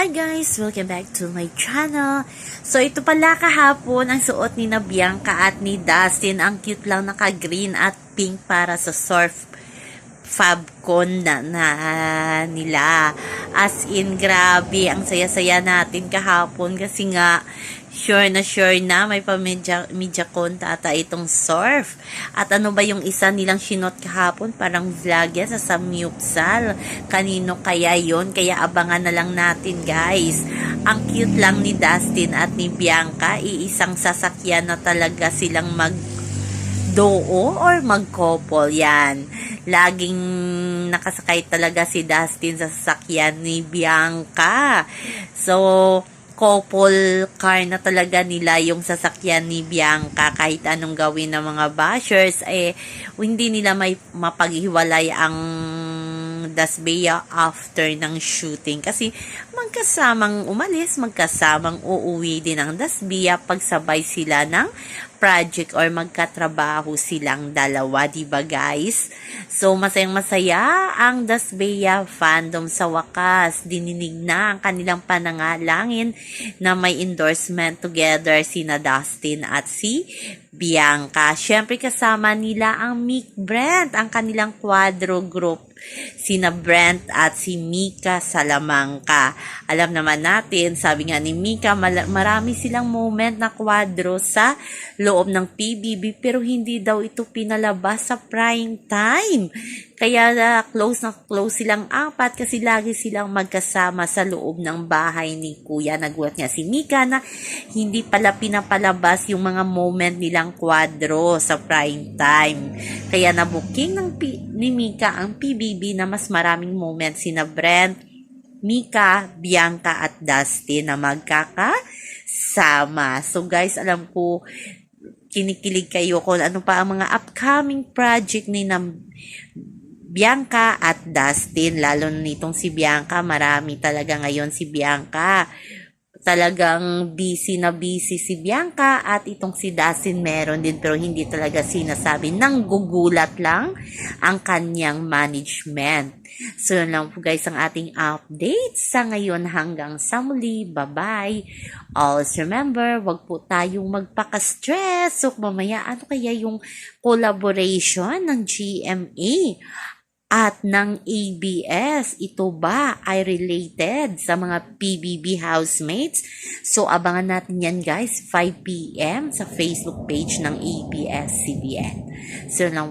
Hi guys! Welcome back to my channel. So ito pala kahapon ang suot ni na Bianca at ni Dustin. Ang cute lang naka-green at pink para sa surf fabcon na, na nila. As in, grabe, ang saya-saya natin kahapon kasi nga sure na sure na may pa-media media ata itong surf. At ano ba yung isa nilang sinot kahapon? Parang vlog yan sa Samyupsal. Kanino kaya yon Kaya abangan na lang natin guys. Ang cute lang ni Dustin at ni Bianca. Iisang sasakyan na talaga silang mag doo or mag-couple yan. Laging nakasakay talaga si Dustin sa sasakyan ni Bianca. So, couple car na talaga nila yung sasakyan ni Bianca. Kahit anong gawin ng mga bashers eh hindi nila may mapaghiwalay ang Dasbea after ng shooting. Kasi magkasamang umalis, magkasamang uuwi din ang Dasbea pagsabay sila ng project or magkatrabaho silang dalawa, di ba guys? So, masayang masaya ang Dasbea fandom sa wakas. Dininig na ang kanilang panangalangin na may endorsement together sina Dustin at si Bianca. Siyempre kasama nila ang Mick Brent, ang kanilang quadro group sina Brent at si Mika Salamanca. Alam naman natin, sabi nga ni Mika, marami silang moment na kwadro sa loob ng PBB pero hindi daw ito pinalabas sa prime time. Kaya uh, close na close silang apat kasi lagi silang magkasama sa loob ng bahay ni Kuya. Nagulat niya si Mika na hindi pala pinapalabas yung mga moment nilang kwadro sa prime time. Kaya nabuking ng P- ni Mika ang PBB na mas maraming moments sina Brent, Mika, Bianca at Dustin na magkakasama. So guys, alam ko kinikilig kayo kung ano pa ang mga upcoming project ni na Bianca at Dustin, lalo nitong si Bianca, marami talaga ngayon si Bianca. Talagang busy na busy si Bianca at itong si Dustin meron din pero hindi talaga sinasabi. Nang gugulat lang ang kanyang management. So yun lang po guys ang ating update sa ngayon hanggang sa muli. Bye-bye. Always remember, wag po tayong magpaka-stress. So mamaya ano kaya yung collaboration ng GMA? At ng ABS. Ito ba ay related sa mga PBB housemates? So, abangan natin yan guys, 5pm sa Facebook page ng ABS-CBN. So, lang